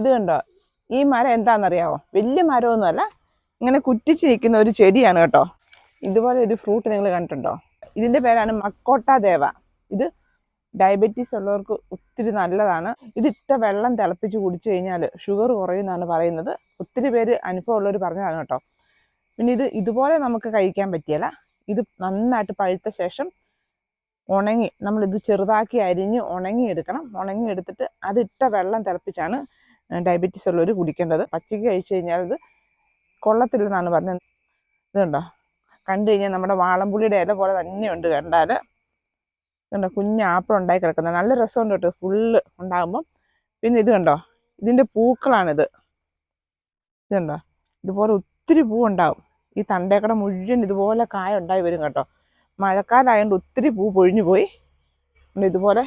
ഇത് കണ്ടോ? ഈ മരം എന്താണെന്നറിയാവോ? വലിയ മരമൊന്നുമല്ല ഇങ്ങനെ കുറ്റിച്ച് നിൽക്കുന്ന ഒരു ചെടിയാണ് കേട്ടോ. ഇതുപോലെ ഒരു ഫ്രൂട്ട് നിങ്ങൾ കണ്ടിട്ടുണ്ടോ? ഇതിന്റെ പേരാണ് മക്കോട്ട ദേവ. ഇത് ഡയബറ്റീസ് ഉള്ളവർക്ക് ഒത്തിരി നല്ലതാണ്. ഇതിട്ട വെള്ളം തിളപ്പിച്ച് കുടിച്ചു കഴിഞ്ഞാൽ ഷുഗർ കുറയുമെന്നാണ് പറയുന്നത്. ഒത്തിരി പേര് അനുഭവം ഉള്ളവർ പറഞ്ഞതാണ് കേട്ടോ. പിന്നെ ഇത് ഇതുപോലെ നമുക്ക് കഴിക്കാൻ പറ്റിയല്ല. ഇത് നന്നായിട്ട് പഴുത്ത ശേഷം ഉണങ്ങി നമ്മളിത് ചെറുതാക്കി അരിഞ്ഞ് ഉണങ്ങിയെടുക്കണം. ഉണങ്ങിയെടുത്തിട്ട് അതിട്ട വെള്ളം തിളപ്പിച്ചാണ് ഡയബറ്റീസ് ഉള്ളവർ കുടിക്കേണ്ടത്. പച്ചയ്ക്ക് കഴിച്ചു കഴിഞ്ഞാൽ അത് കൊള്ളത്തില്ലെന്നാണ് പറഞ്ഞത്. ഇതുണ്ടോ? കണ്ടു കഴിഞ്ഞാൽ നമ്മുടെ വാളംപുളിയുടെ ഇല പോലെ തന്നെയുണ്ട് കണ്ടാൽ ഇതുണ്ടോ? കുഞ്ഞ് ആപ്പിൾ ഉണ്ടായി കിടക്കുന്നത്. നല്ല രസമുണ്ട് കേട്ടോ. ഫുള്ള് ഉണ്ടാകുമ്പം. പിന്നെ ഇത് കണ്ടോ? ഇതിന്റെ പൂക്കളാണിത്. ഇതുണ്ടോ? ഇതുപോലെ ഒത്തിരി പൂ ഉണ്ടാവും ഈ തണ്ടേക്കട മുഴുവൻ ഇതുപോലെ കായ ഉണ്ടായി വരും കേട്ടോ. മഴക്കാലമായതുകൊണ്ട് ഒത്തിരി പൂ പൊഴിഞ്ഞു പോയി. ഇതുപോലെ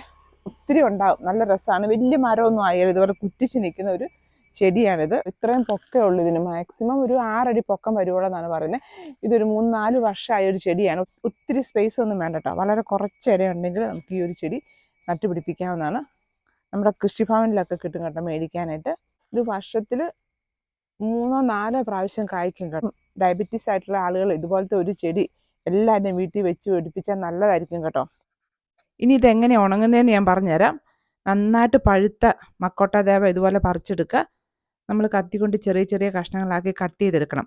ഒത്തിരി ഉണ്ടാവും. നല്ല രസമാണ് വലിയ മരമൊന്നും ആയാലും ഇതുപോലെ കുറ്റിച്ച് നിൽക്കുന്ന ഒരു ചെടിയാണിത്. ഇത്രയും പൊക്കേ ഉള്ളൂ ഇതിന്. മാക്സിമം ഒരു ആറടി പൊക്കം വരുവോളെന്നാണ് പറയുന്നത്. ഇതൊരു മൂന്ന് നാല് വർഷമായ ഒരു ചെടിയാണ്. ഒത്തിരി സ്പേസ് ഒന്നും വേണ്ട കേട്ടോ വളരെ കുറച്ച് ഇടയുണ്ടെങ്കിൽ നമുക്ക് ഈ ഒരു ചെടി നട്ടുപിടിപ്പിക്കാവുന്നതാണ്. നമ്മുടെ കൃഷിഭവനിലൊക്കെ കിട്ടും കേട്ടോ മേടിക്കാനായിട്ട്. ഇത് വർഷത്തിൽ മൂന്നോ നാലോ പ്രാവശ്യം കായ്ക്കും കേട്ടോ. ഡയബറ്റീസ് ആയിട്ടുള്ള ആളുകൾ ഇതുപോലത്തെ ഒരു ചെടി എല്ലാവരുടെയും വീട്ടിൽ വെച്ച് പിടിപ്പിച്ചാൽ നല്ലതായിരിക്കും കേട്ടോ. ഇനി ഇതെങ്ങനെ ഉണങ്ങുന്നതെന്ന് ഞാൻ പറഞ്ഞുതരാം. നന്നായിട്ട് പഴുത്ത മക്കോട്ട ദേവ ഇതുപോലെ പറിച്ചെടുക്കുക. നമ്മൾ കത്തിക്കൊണ്ട് ചെറിയ ചെറിയ കഷ്ണങ്ങളാക്കി കട്ട് ചെയ്തെടുക്കണം.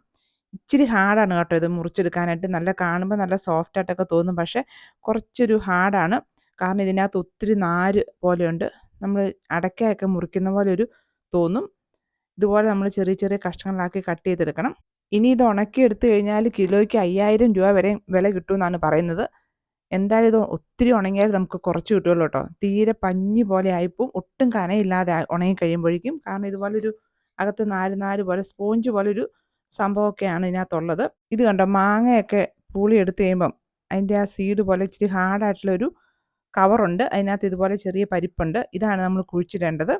ഇച്ചിരി ഹാർഡാണ് കേട്ടോ ഇത് മുറിച്ചെടുക്കാനായിട്ട്. നല്ല കാണുമ്പോൾ നല്ല സോഫ്റ്റ് ആയിട്ടൊക്കെ തോന്നും. പക്ഷേ കുറച്ചൊരു ഹാർഡാണ്. കാരണം ഇതിനകത്ത് ഒത്തിരി നാര് പോലെയുണ്ട്. നമ്മൾ അടയ്ക്കയൊക്കെ മുറിക്കുന്ന പോലെ ഒരു തോന്നും. ഇതുപോലെ നമ്മൾ ചെറിയ ചെറിയ കഷ്ണങ്ങളാക്കി കട്ട് ചെയ്തെടുക്കണം. ഇനി ഇത് ഉണക്കി എടുത്തു കഴിഞ്ഞാൽ കിലോയ്ക്ക് അയ്യായിരം രൂപ വരെ വില കിട്ടുമെന്നാണ് പറയുന്നത്. എന്തായാലും ഇത് ഒത്തിരി ഉണങ്ങിയാൽ നമുക്ക് കുറച്ച് കിട്ടുമല്ലോ കേട്ടോ തീരെ പഞ്ഞി പോലെ ആയിപ്പോവും. ഒട്ടും കനയില്ലാതെ ഉണങ്ങി കഴിയുമ്പോഴേക്കും. കാരണം ഇതുപോലൊരു അകത്ത് നാല് നാല് പോലെ സ്പോഞ്ച് പോലെ ഒരു സംഭവമൊക്കെയാണ് ഇതിനകത്തുള്ളത്. ഇത് കണ്ടോ? മാങ്ങയൊക്കെ പുളി എടുത്തു കഴിയുമ്പം അതിന്റെ ആ സീഡ് പോലെ ഇച്ചിരി ഹാർഡായിട്ടുള്ളൊരു കവറുണ്ട് അതിനകത്ത് ഇതുപോലെ ചെറിയ പരിപ്പുണ്ട്. ഇതാണ് നമ്മൾ കുഴിച്ചിടേണ്ടത്.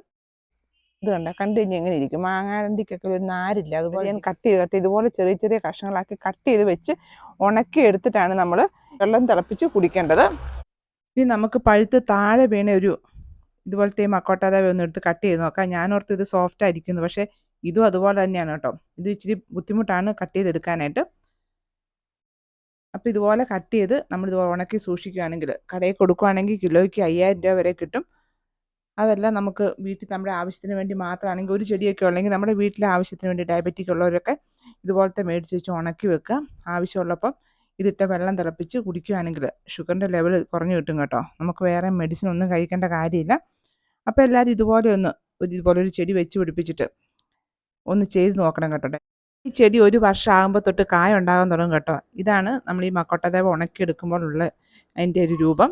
ഇത് കണ്ട? കണ്ടു കഴിഞ്ഞാൽ എങ്ങനെ ഇരിക്കും. മാങ്ങാണ്ടിക്കൊക്കെ ഒരു നാരില്ല? അതുപോലെ ഞാൻ കട്ട് ചെയ്ത് കട്ട് ഇതുപോലെ ചെറിയ ചെറിയ കഷ്ണങ്ങളാക്കി കട്ട് ചെയ്ത് വെച്ച് ഉണക്കി എടുത്തിട്ടാണ് നമ്മൾ വെള്ളം തിളപ്പിച്ച് കുടിക്കേണ്ടത്. ഇനി നമുക്ക് പഴുത്ത് താഴെ വീണ ഒരു ഇതുപോലത്തെ മക്കോട്ടാതാവ ഒന്ന് എടുത്ത് കട്ട് ചെയ്ത് നോക്കാം. ഞാൻ ഞാനോർത്ത് ഇത് സോഫ്റ്റ് ആയിരിക്കുന്നു. പക്ഷേ ഇതും അതുപോലെ തന്നെയാണ് കേട്ടോ. ഇത് ഇച്ചിരി ബുദ്ധിമുട്ടാണ് കട്ട് ചെയ്തെടുക്കാനായിട്ട്. അപ്പോൾ ഇതുപോലെ കട്ട് ചെയ്ത് നമ്മൾ ഇത് ഉണക്കി സൂക്ഷിക്കുകയാണെങ്കിൽ കടയിൽ കൊടുക്കുകയാണെങ്കിൽ കിലോയ്ക്ക് അയ്യായിരം രൂപ വരെ കിട്ടും. അതെല്ലാം നമുക്ക് വീട്ടിൽ നമ്മുടെ ആവശ്യത്തിന് വേണ്ടി മാത്രമാണെങ്കിൽ ഒരു ചെടിയൊക്കെ ഉള്ളെങ്കിൽ നമ്മുടെ വീട്ടിലെ ആവശ്യത്തിന് വേണ്ടി ഡയബറ്റിക് ഉള്ളവരൊക്കെ ഇതുപോലത്തെ മേടിച്ച് വെച്ച് ഉണക്കി വെക്കുക. ആവശ്യമുള്ളപ്പം ഇതിട്ട വെള്ളം തിളപ്പിച്ച് കുടിക്കുകയാണെങ്കിൽ ഷുഗറിന്റെ ലെവൽ കുറഞ്ഞു കിട്ടും കേട്ടോ. നമുക്ക് വേറെ മെഡിസിൻ ഒന്നും കഴിക്കേണ്ട കാര്യമില്ല. അപ്പോൾ എല്ലാവരും ഇതുപോലെ ഒന്ന് ഇതുപോലെ ഒരു ചെടി വെച്ച് പിടിപ്പിച്ചിട്ട് ഒന്ന് ചെയ്ത് നോക്കണം കേട്ടോ. ഈ ചെടി ഒരു വർഷം ആകുമ്പോൾ തൊട്ട് കായ ഉണ്ടാകാൻ തുടങ്ങും കേട്ടോ. ഇതാണ് നമ്മൾ ഈ മക്കോട്ടദേവ ഉണക്കിയെടുക്കുമ്പോഴുള്ള അതിന്റെ ഒരു രൂപം.